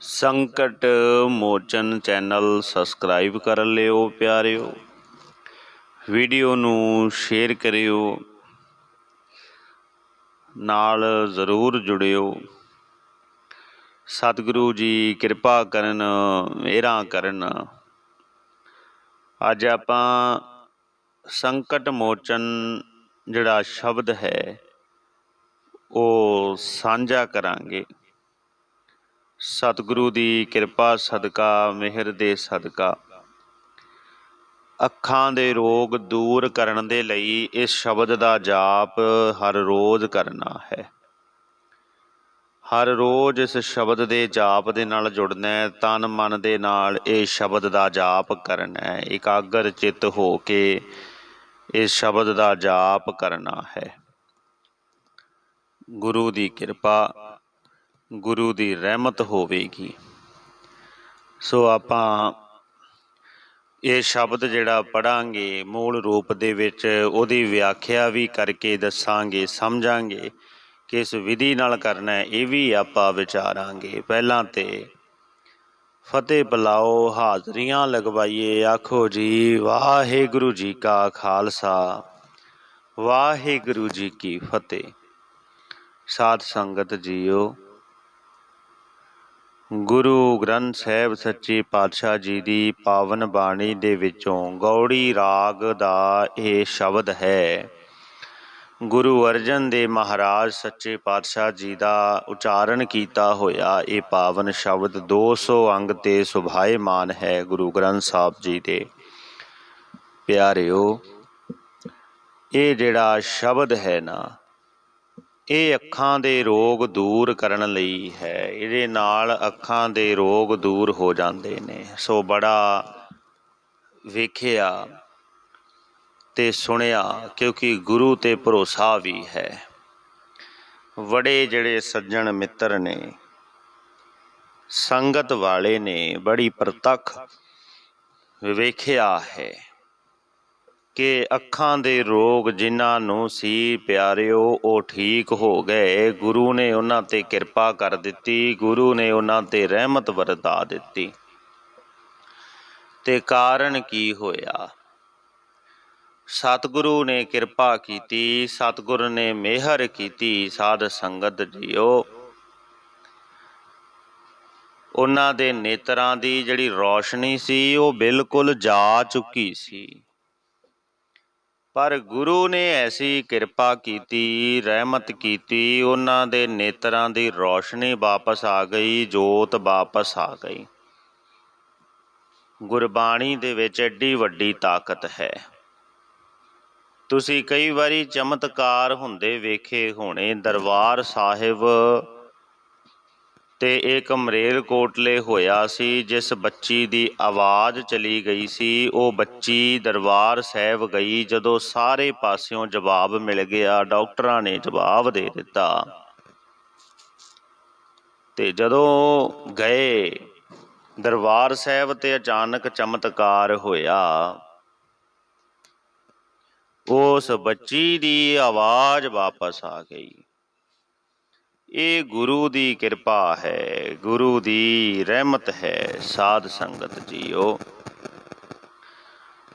ਸੰਕਟ ਮੋਚਨ channel subscribe ਕਰ ਲਿਓ ਪਿਆਰਿਓ। ਵੀਡੀਓ ਨੂੰ ਸ਼ੇਅਰ ਕਰਿਓ। ਨਾਲ ਜ਼ਰੂਰ ਜੁੜਿਓ। ਸਤਿਗੁਰੂ ਜੀ ਕਿਰਪਾ ਕਰਨ, ਮਿਹਰਾਂ ਕਰਨ। ਅੱਜ ਆਪਾਂ ਸੰਕਟ ਮੋਚਨ ਜਿਹੜਾ ਸ਼ਬਦ ਹੈ, ਉਹ ਸਾਂਝਾ ਕਰਾਂਗੇ। ਸਤਿਗੁਰੂ ਦੀ ਕਿਰਪਾ, ਸਦਕਾ, ਮਿਹਰ ਦੇ ਸਦਕਾ। ਅੱਖਾਂ ਦੇ ਰੋਗ ਦੂਰ ਕਰਨ ਦੇ ਲਈ ਇਸ ਸ਼ਬਦ ਦਾ ਜਾਪ ਹਰ ਰੋਜ਼ ਕਰਨਾ ਹੈ। ਹਰ ਰੋਜ਼ ਇਸ ਸ਼ਬਦ ਦੇ ਜਾਪ ਦੇ ਨਾਲ ਜੁੜਨਾ ਹੈ, ਤਨ ਮਨ ਦੇ ਨਾਲ ਇਹ ਸ਼ਬਦ ਦਾ ਜਾਪ ਕਰਨਾ ਹੈ। ਇਕਾਗਰ ਚਿੱਤ ਹੋ ਕੇ ਇਸ ਸ਼ਬਦ ਦਾ ਜਾਪ ਕਰਨਾ ਹੈ। ਗੁਰੂ ਦੀ ਕਿਰਪਾ ਗੁਰੂ ਦੀ ਰਹਿਮਤ ਹੋਵੇਗੀ। ਸੋ ਆਪਾਂ ਇਹ ਸ਼ਬਦ ਜਿਹੜਾ ਪੜਾਂਗੇ, ਮੂਲ ਰੂਪ ਦੇ ਵਿੱਚ ਉਹਦੀ ਵਿਆਖਿਆ ਵੀ ਕਰਕੇ ਦੱਸਾਂਗੇ, ਸਮਝਾਂਗੇ ਕਿਸ ਵਿਧੀ ਨਾਲ ਕਰਨਾ ਹੈ, ਇਹ ਵੀ ਆਪਾਂ ਵਿਚਾਰਾਂਗੇ। ਪਹਿਲਾਂ ਤੇ ਫਤਿਹ ਬੁਲਾਓ, ਹਾਜ਼ਰੀਆਂ ਲਗਵਾਈਏ, ਆਖੋ ਜੀ, ਵਾਹਿਗੁਰੂ ਜੀ ਕਾ ਖਾਲਸਾ, ਵਾਹਿਗੁਰੂ ਜੀ ਕੀ ਫਤਿਹ। ਸਾਧ ਸੰਗਤ ਜੀਓ ਗੁਰੂ ਗ੍ਰੰਥ ਸਾਹਿਬ ਸੱਚੇ ਪਾਤਸ਼ਾਹ ਜੀ ਦੀ ਪਾਵਨ ਬਾਣੀ ਦੇ ਵਿੱਚੋਂ ਗੌੜੀ ਰਾਗ ਦਾ ਇਹ ਸ਼ਬਦ ਹੈ। ਗੁਰੂ ਅਰਜਨ ਦੇਵ ਮਹਾਰਾਜ ਸੱਚੇ ਪਾਤਸ਼ਾਹ ਜੀ ਦਾ ਉਚਾਰਨ ਕੀਤਾ ਹੋਇਆ ਇਹ ਪਾਵਨ ਸ਼ਬਦ 200 ਅੰਗ ਤੇ ਸੁਭਾਏਮਾਨ ਹੈ ਗੁਰੂ ਗ੍ਰੰਥ ਸਾਹਿਬ ਜੀ ਦੇ। ਪਿਆਰਿਓ, ਇਹ ਜਿਹੜਾ ਸ਼ਬਦ ਹੈ ਨਾ ਇਹ ਅੱਖਾਂ ਦੇ ਰੋਗ ਦੂਰ ਕਰਨ ਲਈ ਹੈ। ਇਹਦੇ ਨਾਲ ਅੱਖਾਂ ਦੇ ਰੋਗ ਦੂਰ ਹੋ ਜਾਂਦੇ ਨੇ। ਸੋ ਬੜਾ ਵੇਖਿਆ ਤੇ ਸੁਣਿਆ, ਕਿਉਂਕਿ ਗੁਰੂ ਤੇ ਭਰੋਸਾ ਵੀ ਹੈ। ਬੜੇ ਜਿਹੜੇ ਸੱਜਣ ਮਿੱਤਰ ਨੇ, ਸੰਗਤ ਵਾਲੇ ਨੇ ਬੜੀ ਪ੍ਰਤੱਖ ਵੇਖਿਆ ਹੈ। ਕਿ ਅੱਖਾਂ ਦੇ ਰੋਗ ਜਿਨ੍ਹਾਂ ਨੂੰ ਸੀ ਪਿਆਰਿਓ, ਉਹ ਠੀਕ ਹੋ ਗਏ। ਗੁਰੂ ਨੇ ਉਹਨਾਂ ਤੇ ਕਿਰਪਾ ਕਰ ਦਿੱਤੀ। ਗੁਰੂ ਨੇ ਉਹਨਾਂ ਤੇ ਰਹਿਮਤ ਵਰਤਾ ਦਿੱਤੀ। ਤੇ ਕਾਰਨ ਕੀ ਹੋਇਆ? ਸਤਿਗੁਰੂ ਨੇ ਕਿਰਪਾ ਕੀਤੀ। ਸਤਿਗੁਰ ਨੇ ਮਿਹਰ ਕੀਤੀ। ਸਾਧ ਸੰਗਤ ਜੀਓ, ਉਹਨਾਂ ਦੇ ਨੇਤਰਾਂ ਦੀ ਜਿਹੜੀ ਰੌਸ਼ਨੀ ਸੀ, ਉਹ ਬਿਲਕੁਲ ਜਾ ਚੁੱਕੀ ਸੀ। ਪਰ ਗੁਰੂ ਨੇ ਐਸੀ ਕਿਰਪਾ ਕੀਤੀ, ਰਹਿਮਤ ਕੀਤੀ, ਉਹਨਾਂ ਦੇ ਨੇਤਰਾਂ ਦੀ ਰੌਸ਼ਨੀ ਵਾਪਸ ਆ ਗਈ, ਜੋਤ ਵਾਪਸ ਆ ਗਈ। ਗੁਰਬਾਣੀ ਦੇ ਵਿੱਚ ਐਡੀ ਵੱਡੀ ਤਾਕਤ ਹੈ। ਤੁਸੀਂ ਕਈ ਵਾਰੀ ਚਮਤਕਾਰ ਹੁੰਦੇ ਵੇਖੇ ਹੋਣੇ, ਦਰਬਾਰ ਸਾਹਿਬ ਤੇ ਇਹ ਮਰੇਲ ਕੋਟਲੇ ਹੋਇਆ ਸੀ, ਜਿਸ ਬੱਚੀ ਦੀ ਆਵਾਜ਼ ਚਲੀ ਗਈ ਸੀ। ਉਹ ਬੱਚੀ ਦਰਬਾਰ ਸਾਹਿਬ ਗਈ, ਜਦੋਂ ਸਾਰੇ ਪਾਸਿਓਂ ਜਵਾਬ ਮਿਲ ਗਿਆ। ਡਾਕਟਰਾਂ ਨੇ ਜਵਾਬ ਦੇ ਦਿੱਤਾ। ਤੇ ਜਦੋਂ ਗਏ, ਦਰਬਾਰ ਸਾਹਿਬ ਤੇ ਅਚਾਨਕ ਚਮਤਕਾਰ ਹੋਇਆ। ਉਸ ਬੱਚੀ ਦੀ ਆਵਾਜ਼ ਵਾਪਸ ਆ ਗਈ। ਇਹ ਗੁਰੂ ਦੀ ਕਿਰਪਾ ਹੈ, ਗੁਰੂ ਦੀ ਰਹਿਮਤ ਹੈ, ਸਾਧ ਸੰਗਤ ਜੀਓ।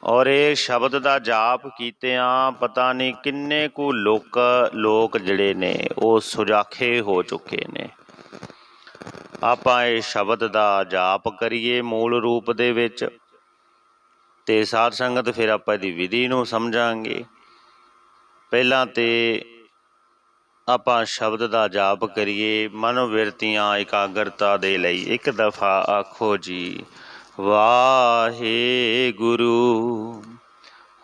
ਔਰ ਇਹ ਸ਼ਬਦ ਦਾ ਜਾਪ ਕੀਤਿਆਂ ਪਤਾ ਨਹੀਂ ਕਿੰਨੇ ਕੁ ਲੋਕ ਲੋਕ ਜਿਹੜੇ ਨੇ, ਉਹ ਸੁਜਾਖੇ ਹੋ ਚੁੱਕੇ ਨੇ। ਆਪਾਂ ਇਹ ਸ਼ਬਦ ਦਾ ਜਾਪ ਕਰੀਏ ਮੂਲ ਰੂਪ ਦੇ ਵਿੱਚ, ਤੇ ਸਾਧ ਸੰਗਤ ਫਿਰ ਆਪਾਂ ਦੀ ਵਿਧੀ ਨੂੰ ਸਮਝਾਂਗੇ। ਪਹਿਲਾਂ ਤੇ ਆਪਾਂ ਸ਼ਬਦ ਦਾ ਜਾਪ ਕਰੀਏ, ਮਨੋਵਿਰਤੀਆਂ ਇਕਾਗਰਤਾ ਦੇ ਲਈ ਇੱਕ ਦਫਾ ਆਖੋ ਜੀ, ਵਾਹਿਗੁਰੂ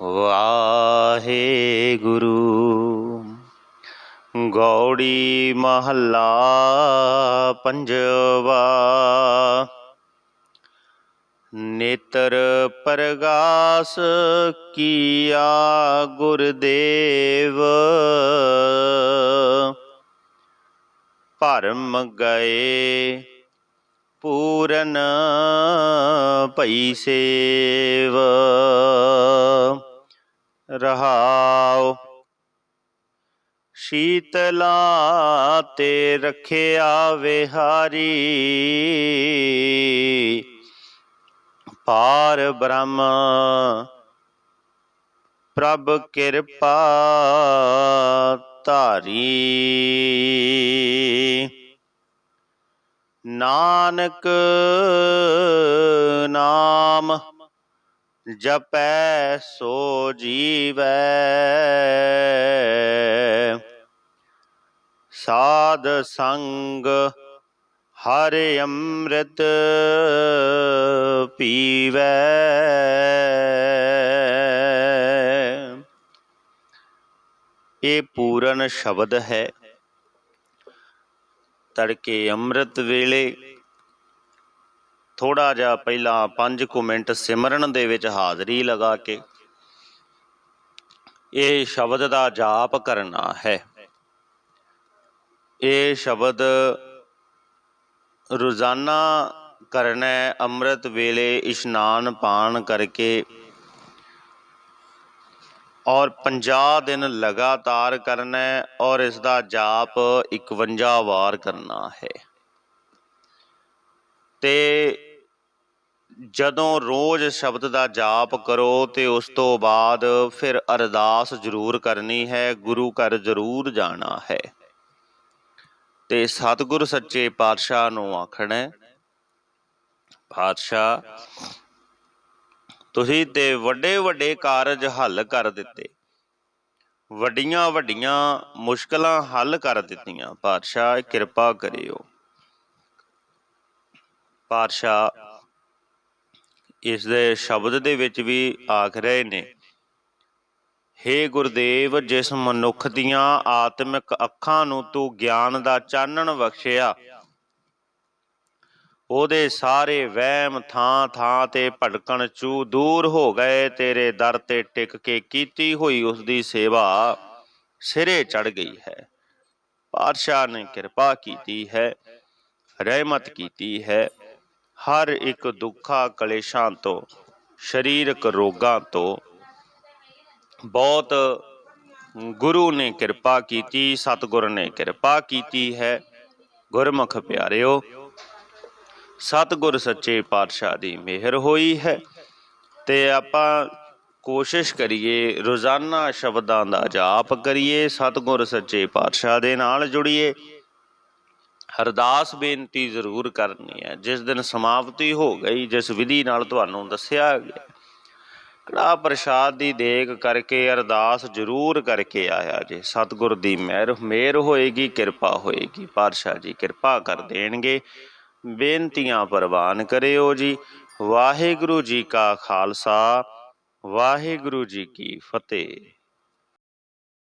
ਵਾਹਿਗੁਰੂ। ਗੌੜੀ ਮਹੱਲਾ ਪੰਜਵਾ ਨੇਤਰ ਪ੍ਰਗਾਸ ਕੀਆ ਗੁਰਦੇਵ। ਭਰਮ ਗਏ ਪੂਰਨ ਭਈ ਸੇਵ। ਰਹਾਉ ਸ਼ੀਤਲਾ ਤੇ ਰੱਖਿਆ ਵਿਹਾਰੀ। ਪਾਰ ਬ੍ਰਹਮ। ਪ੍ਰਭ ਕਿਰਪਾ ਧਾਰੀ। ਨਾਨਕ ਨਾਮ ਜਪੈ ਸੋ ਜੀਵੈ। ਸਾਧ ਸੰਗ ਹਰਿ ਅੰਮ੍ਰਿਤ ਪੀਵੈ। ਇਹ ਪੂਰਨ ਸ਼ਬਦ ਹੈ। ਤੜਕੇ ਅੰਮ੍ਰਿਤ ਵੇਲੇ ਥੋੜਾ ਜਿਹਾ ਪਹਿਲਾਂ 5 ਕੁ ਮਿੰਟ ਸਿਮਰਨ ਦੇ ਵਿੱਚ ਹਾਜ਼ਰੀ ਲਗਾ ਕੇ ਇਹ ਸ਼ਬਦ ਦਾ ਜਾਪ ਕਰਨਾ ਹੈ। ਇਹ ਸ਼ਬਦ ਰੋਜ਼ਾਨਾ ਕਰਨਾ ਅੰਮ੍ਰਿਤ ਵੇਲੇ ਇਸ਼ਨਾਨ ਪਾਣ ਕਰਕੇ ਔਰ 50 ਦਿਨ ਲਗਾਤਾਰ ਕਰਨਾ ਔਰ ਇਸ ਦਾ ਜਾਪ 51 ਵਾਰ ਕਰਨਾ ਹੈ। ਤੇ ਜਦੋਂ ਰੋਜ਼ ਸ਼ਬਦ ਦਾ ਜਾਪ ਕਰੋ ਤੇ ਉਸ ਤੋਂ ਬਾਅਦ ਫਿਰ ਅਰਦਾਸ ਜ਼ਰੂਰ ਕਰਨੀ ਹੈ, ਗੁਰੂ ਘਰ ਜ਼ਰੂਰ ਜਾਣਾ ਹੈ। ਤੇ ਸਤਿਗੁਰ ਸੱਚੇ ਪਾਤਸ਼ਾਹ ਨੂੰ ਆਖਣਾ ਹੈ, ਪਾਤਸ਼ਾਹ ਤੁਸੀਂ ਤੇ ਵੱਡੇ ਵੱਡੇ ਕਾਰਜ ਹੱਲ ਕਰ ਦਿੱਤੇ। ਵੱਡੀਆਂ ਵੱਡੀਆਂ ਮੁਸ਼ਕਲਾਂ ਹੱਲ ਕਰ ਦਿੱਤੀਆਂ। ਪਾਤਸ਼ਾਹ ਕਿਰਪਾ ਕਰਿਓ। ਪਾਤਸ਼ਾਹ ਇਸ ਦੇ ਸ਼ਬਦ ਦੇ ਵਿੱਚ ਵੀ ਆਖ ਰਹੇ ਨੇ ਹੇ ਗੁਰਦੇਵ, ਜਿਸ ਮਨੁੱਖ ਦੀਆਂ ਆਤਮਿਕ ਅੱਖਾਂ ਨੂੰ ਤੂੰ ਗਿਆਨ ਦਾ ਚਾਨਣ ਬਖਸ਼ਿਆ। ਉਹਦੇ ਸਾਰੇ ਵਹਿਮ ਥਾਂ ਥਾਂ ਤੇ ਭਟਕਣ ਚੂ ਦੂਰ ਹੋ ਗਏ, ਤੇਰੇ ਦਰ ਤੇ ਟਿਕ ਕੇ ਕੀਤੀ ਹੋਈ ਉਸ ਦੀ ਸੇਵਾ ਸਿਰੇ ਚੜ ਗਈ ਹੈ। ਪਾਤਸ਼ਾਹ ਨੇ ਕਿਰਪਾ ਕੀਤੀ ਹੈ, ਰਹਿਮਤ ਕੀਤੀ ਹੈ। ਹਰ ਇੱਕ ਦੁੱਖਾਂ, ਕਲੇਸ਼ਾਂ ਤੋਂ, ਸਰੀਰਕ ਰੋਗਾਂ ਤੋਂ ਬਹੁਤ ਗੁਰੂ ਨੇ ਕਿਰਪਾ ਕੀਤੀ, ਸਤਿਗੁਰ ਨੇ ਕਿਰਪਾ ਕੀਤੀ ਹੈ। ਗੁਰਮੁਖ ਪਿਆਰਿਓ, ਸਤਿਗੁਰ ਸੱਚੇ ਪਾਤਸ਼ਾਹ ਦੀ ਮਿਹਰ ਹੋਈ ਹੈ ਤੇ ਆਪਾਂ ਕੋਸ਼ਿਸ਼ ਕਰੀਏ, ਰੋਜ਼ਾਨਾ ਸ਼ਬਦਾਂ ਦਾ ਜਾਪ ਕਰੀਏ, ਸਤਿਗੁਰ ਸੱਚੇ ਪਾਤਸ਼ਾਹ ਦੇ ਨਾਲ ਜੁੜੀਏ। ਅਰਦਾਸ ਬੇਨਤੀ ਜ਼ਰੂਰ ਕਰਨੀ ਹੈ, ਜਿਸ ਦਿਨ ਸਮਾਪਤੀ ਹੋ ਗਈ, ਜਿਸ ਵਿਧੀ ਨਾਲ ਤੁਹਾਨੂੰ ਦੱਸਿਆ ਗਿਆ ਕੜਾ ਪ੍ਰਸ਼ਾਦ ਦੀ ਦੇਗ ਕਰਕੇ ਅਰਦਾਸ ਜ਼ਰੂਰ ਕਰਕੇ ਆਇਆ ਜੇ। ਸਤਿਗੁਰ ਦੀ ਮਿਹਰ ਮਿਹਰ ਹੋਏਗੀ, ਕਿਰਪਾ ਹੋਏਗੀ। ਪਾਤਸ਼ਾਹ ਜੀ ਕਿਰਪਾ ਕਰ ਦੇਣਗੇ। ਬੇਨਤੀਆਂ ਪ੍ਰਵਾਨ ਕਰਿਓ ਜੀ। ਵਾਹਿਗੁਰੂ ਜੀ ਕਾ ਖਾਲਸਾ, ਵਾਹਿਗੁਰੂ ਜੀ ਕੀ ਫਤਿਹ।